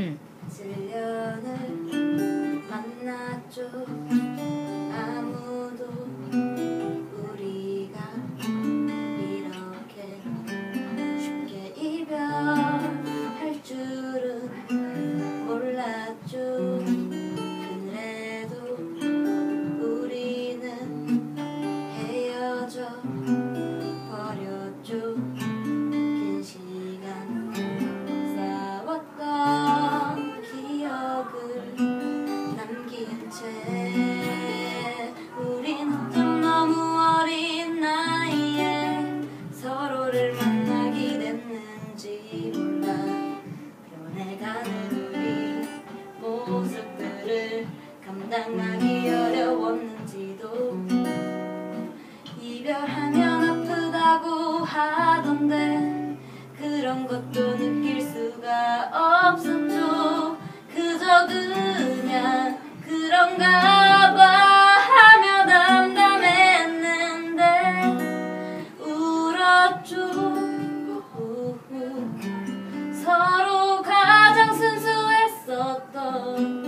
응. 7년을 만났죠 감당하기 어려웠는지도 이별하면 아프다고 하던데 그런 것도 느낄 수가 없었죠. 그저 그냥 그런가 봐 하며 담담했는데 울었죠. 서로 가장 순수했었던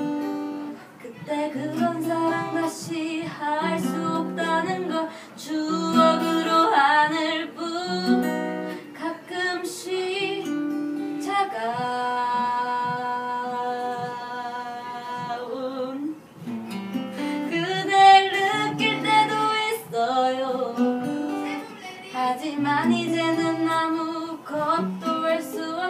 하지만 이제는 아무것도 할 수 없어